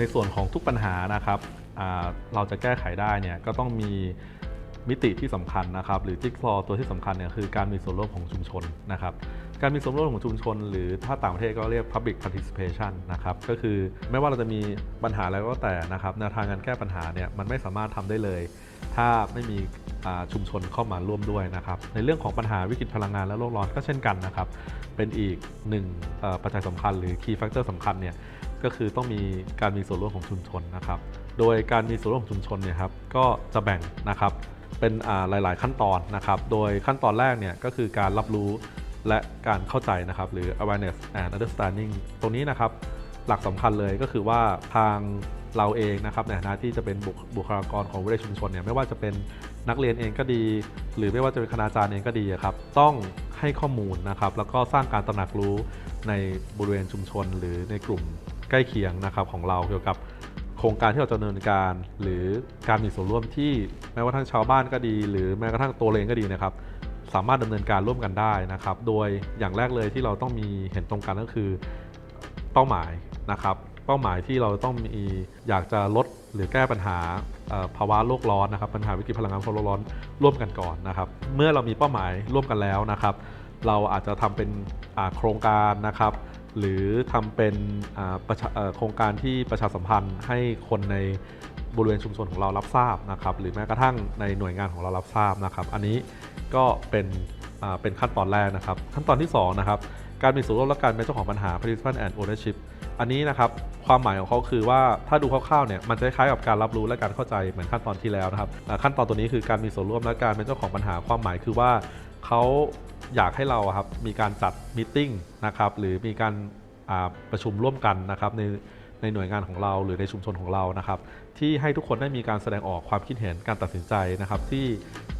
ในส่วนของทุกปัญหานะครับเราจะแก้ไขได้เนี่ยก็ต้องมีมิติที่สำคัญนะครับ หรือจิ๊กซอว์ตัวที่สำคัญเนี่ยคือการมีส่วนร่วมของชุมชนนะครับ การมีส่วนร่วมของชุมชน หรือถ้าต่างประเทศก็เรียก public participation นะครับก็คือไม่ว่าเราจะมีปัญหาอะไรก็แต่นะครับแนวทางการแก้ปัญหาเนี่ยมันไม่สามารถทำได้เลย ถ้าไม่มีชุมชนเข้ามาร่วมด้วยนะครับ ในเรื่องของปัญหาวิกฤตพลังงานและโลกร้อนก็เช่นกันนะครับ เป็นอีกหนึ่งปัจจัยสำคัญหรือ key factor สำคัญเนี่ย ก็คือต้องมีการมีส่วนร่วมของชุมชนนะครับ โดยการมีส่วนร่วมของชุมชนเนี่ยครับก็จะแบ่งนะครับเป็นหลาย ๆ ขั้นตอนนะครับ โดยขั้นตอนแรกเนี่ยก็คือการรับรู้และการเข้าใจนะครับ หรือ awareness and understanding ตรงนี้นะครับหลักสำคัญเลยก็คือว่าทางเราเองนะครับในฐานะที่จะเป็นบุคบุคลากรของวิทยาชุมชนเนี่ยไม่ว่าจะเป็นนักเรียนเองก็ดี หรือไม่ว่าจะเป็นคณาจารย์เองก็ดีครับต้องให้ข้อมูลนะครับ แล้วก็สร้างการตระหนักรู้ในบริเวณชุมชน หรือในกลุ่ม ใกล้เคียงนะครับของเราเกี่ยวกับโครงการที่เราจะดำเนินการ หรือการมีส่วนร่วมที่แม้ว่าทั้งชาวบ้านก็ดี หรือแม้กระทั่งตัวเราเองก็ดีนะครับสามารถดำเนินการร่วมกันได้นะครับ โดยอย่างแรกเลยที่เราต้องมีเห็นตรงกันก็คือเป้าหมายนะครับ เป้าหมายที่เราต้องมีอยากจะลดหรือแก้ปัญหาภาวะโลกร้อนนะครับ ปัญหาวิกฤตพลังงานโลกร้อนร่วมกันก่อนนะครับ เมื่อเรามีเป้าหมายร่วมกันแล้วนะครับ เราอาจจะทำเป็นโครงการนะครับ หรือทำเป็นโครงการที่ประชาสัมพันธ์ให้คนในบริเวณชุมชนของเรารับทราบนะครับ หรือแม้กระทั่งในหน่วยงานของเรารับทราบนะครับ อันนี้ก็เป็นเป็นขั้นตอนแรกนะครับ ขั้นตอนที่สองนะครับการมีส่วนร่วมและการเป็นเจ้าของปัญหา participant and ownership อันนี้นะครับความหมายของเขาคือว่าถ้าดูคร่าวๆเนี่ยมันจะคล้ายกับการรับรู้และการเข้าใจเหมือนขั้นตอนที่แล้วนะครับขั้นตอนตัวนี้คือการมีส่วนร่วมและการเป็นเจ้าของปัญหาความหมายคือว่า เขาอยากให้เราครับมีการจัดมิ팅นะครับหรือมีการประชุมร่วมกันนะครับในในหน่วยงานของเราหรือในชุมชนของเรานะครับ ที่ให้ทุกคนได้มีการแสดงออกความคิดเห็นการตัดสินใจนะครับ ที่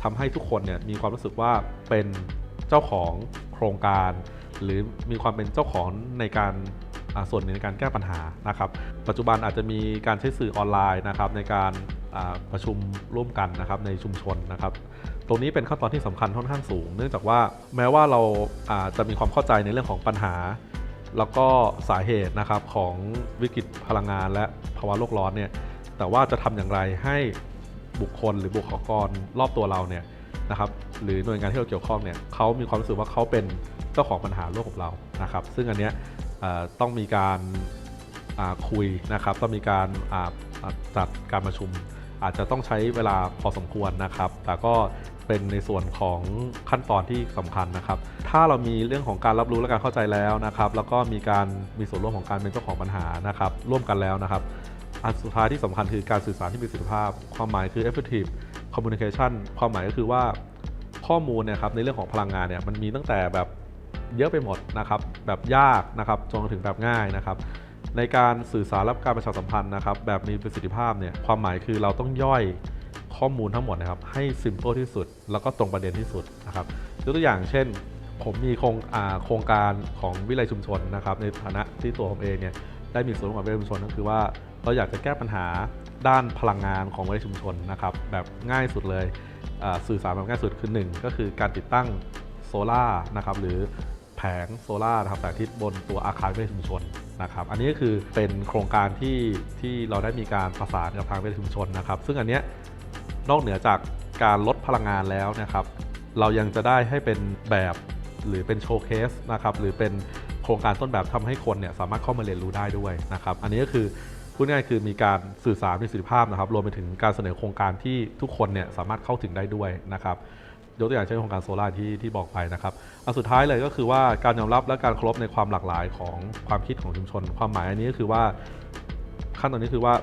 ทำให้ทุกคนเนี่ยมีความรู้สึกว่าเป็นเจ้าของโครงการ หรือมีความเป็นเจ้าของในการส่วนหนึ่งในการแก้ปัญหานะครับ ปัจจุบันอาจจะมีการใช้สื่อออนไลน์นะครับในการ ประชุมร่วมกันนะครับในชุมชนนะครับ ตรงนี้เป็นขั้นตอนที่สำคัญค่อนข้างสูง เนื่องจากว่าแม้ว่าเราอาจะมีความเข้าใจในเรื่องของปัญหา แล้วก็สาเหตุนะครับของวิกฤตพลังงาน และภาวะโลกร้อนเนี่ยแต่ว่าจะทำอย่างไรให้บุคคลหรือบุคลากรรอบตัวเราเนี่ยนะครับหรือหน่วยงานที่เราเกี่ยวข้องเนี่ยเขามีความรู้สึกว่าเขาเป็นเจ้าของปัญหาโลกของเรานะครับ ซึ่งอันเนี้ยต้องมีการคุยนะครับ ต้องมีการจัดการประชุม อาจจะต้องใช้เวลาพอสมควรนะครับ แต่ก็เป็นในส่วนของขั้นตอนที่สำคัญนะครับ ถ้าเรามีเรื่องของการรับรู้และการเข้าใจแล้วนะครับ แล้วก็มีการมีส่วนร่วมของการเป็นเจ้าของปัญหานะครับ ร่วมกันแล้วนะครับ อันสุดท้ายที่สำคัญคือการสื่อสารที่มีประสิทธิภาพ ความหมายคือ effective communication ความหมายก็คือว่าข้อมูลเนี่ยครับในเรื่องของพลังงานเนี่ยมันมีตั้งแต่แบบเยอะไปหมดนะครับ แบบยากนะครับจนถึงแบบง่ายนะครับ ในการสื่อสารและการประชาสัมพันธ์นะครับแบบมีประสิทธิภาพเนี่ยความหมายคือเราต้องย่อยข้อมูลทั้งหมดนะครับให้ simple ที่สุด แล้วก็ตรงประเด็นที่สุดนะครับยกตัวอย่างเช่น ผมมีโครงโครงการของวิเลยชุมชนนะครับในฐานะที่ตัวผมเองเนี่ยได้มีส่วนร่วมกับวิเลยชุมชนก็คือว่าเราอยากจะแก้ปัญหาด้านพลังงานของวิเลยชุมชนนะครับแบบง่ายสุดเลยสื่อสารแบบง่ายสุดคือหนึ่งก็คือการติดตั้งโซล่าร์นะครับหรือแผงโซล่าร์นะครับแสงอาทิตย์บนตัวอาคารวิทยชุมชน นะครับอันนี้ก็คือเป็นโครงการที่ที่เราได้มีการประสานกับทางวิทยาชุมชนนะครับ ซึ่งอันเนี้ยนอกเหนือจากการลดพลังงานแล้วนะครับ เรายังจะได้ให้เป็นแบบหรือเป็นโชว์เคสนะครับหรือเป็นโครงการต้นแบบทำให้คนเนี่ยสามารถเข้ามาเรียนรู้ได้ด้วยนะครับ อันนี้ก็คือพูดง่ายๆคือมีการสื่อสารมีประสิทธิภาพนะครับรวมไปถึงการเสนอโครงการที่ทุกคนเนี่ยสามารถเข้าถึงได้ด้วยนะครับ ยกตัวอย่างเช่นโครงการโซลาที่ที่บอกไปนะครับอันสุดท้ายเลยก็คือว่าการยอมรับและการเคารพในความหลากหลายของความคิดของชุมชน ความหมายอันนี้ก็คือว่าขั้นตอนนี้คือว่า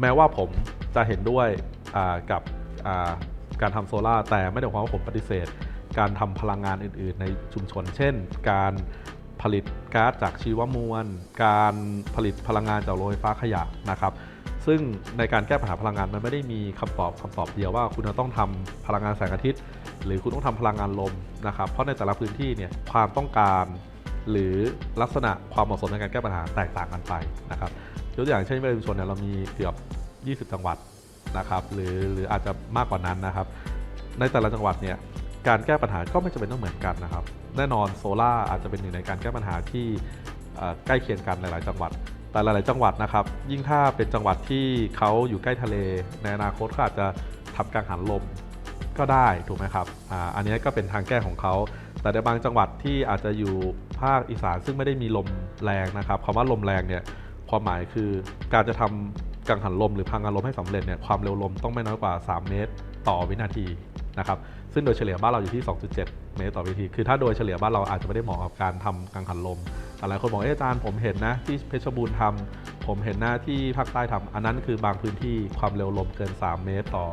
แม้ว่าผมจะเห็นด้วยกับการทำโซลาแต่ไม่ได้หมายความว่าผมปฏิเสธ การทำพลังงานอื่น ๆ ในชุมชน เช่น การผลิตก๊าซจากชีวมวล การผลิตพลังงานจากโรงไฟฟ้าขยะนะครับ ซึ่งในการแก้ปัญหาพลังงานมันไม่ได้มีคำตอบคำตอบเดียวว่า คุณจะต้องทำพลังงานแสงอาทิตย์ หรือคุณต้องทำพลังงานลมนะครับ เพราะในแต่ละพื้นที่เนี่ยความต้องการหรือลักษณะความเหมาะสมในการแก้ปัญหาแตกต่างกันไปนะครับยกตัวอย่างเช่นในชุมชนเนี่ยเรามีเกือบ 20 จังหวัดนะครับหรือหรืออาจจะมากกว่านั้นนะครับ ในแต่ละจังหวัดเนี่ยการแก้ปัญหาก็ไม่จำเป็นต้องเหมือนกันนะครับ แน่นอนโซล่าอาจจะเป็นหนึ่งในการแก้ปัญหาที่ใกล้เคียงกันหลาย ๆ จังหวัด หลาย ๆ จังหวัดนะครับ ยิ่งถ้าเป็นจังหวัดที่เขาอยู่ใกล้ทะเล ในอนาคตก็อาจจะทำกังหันลมก็ได้ถูกไหมครับออันนี้ก็เป็นทางแก้ของเขา แต่ในบางจังหวัดที่อาจจะอยู่ภาคอีสานซึ่งไม่ได้มีลมแรงนะครับคำว่าลมแรงเนี่ยความหมายคือการจะทำกังหันลมหรือพังงานลมให้สำเร็จเนี่ยความเร็วลมต้องไม่น้อยกว่า 3 เมตรต่อวินาทีนะครับซึ่งโดยเฉลี่ยบ้านเราอยู่ที่ 2.7 เมตรต่อวินาที คือถ้าโดยเฉลี่ยบ้านเราอาจจะไม่ได้เหมาะกับการทำกังหันลม หลายคนบอกเอะอาจารย์ผมเห็นนะที่เพชรบูรณ์ทำผมเห็นหน้าที่ภาคใต้ทำอันนั้นคือบางพื้นที่ความเร็วลมเกิน 3 เมตรต่อ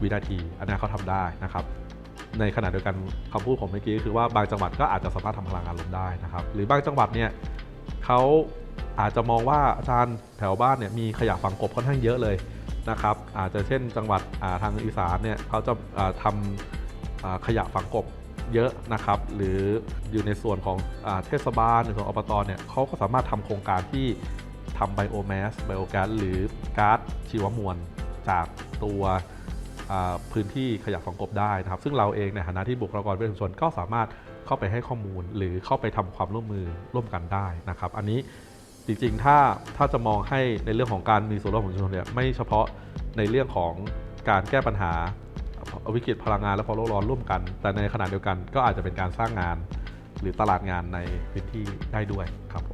วินาที อันนี้เขาทำได้นะครับในขณะเดียวกันคำพูดผมเมื่อกี้คือว่าบางจังหวัดก็อาจจะสามารถทำพลังงานลมได้นะครับหรือบางจังหวัดเนี่ยเขาอาจจะมองว่าอาจารย์แถวบ้านเนี่ยมีขยะฝังกบค่อนข้างเยอะเลยนะครับอาจจะเช่นจังหวัดาทางอีสานเนี่ยเขาจะาทำขยะฝังกบ เยอะนะครับ หรืออยู่ในส่วนของอเทศบาลหรือของอบตเนี่ยเขาก็สามารถทำโครงการที่ทำไบโอแมสไบโอแก๊สหรือก๊าซชีวมวล จากตัวพื้นที่ขยะฝังกบได้นะครับ ซึ่งเราเองในฐานะที่บุคลากรเวชชุมชนก็สามารถเข้าไปให้ข้อมูล หรือเข้าไปทำความร่วมมือร่วมกันได้นะครับ อันนี้จริงๆ ถ้าถ้าจะมองให้ในเรื่องของการมีส่วนร่วมของชุมชนเนี่ยไม่เฉพาะในเรื่องของการแก้ปัญหา วิกฤตพลังงานและภาวะโลกร้อนร่วมกัน แต่ในขณะเดียวกันก็อาจจะเป็นการสร้างงาน หรือตลาดงานในพื้นที่ได้ด้วยครับผม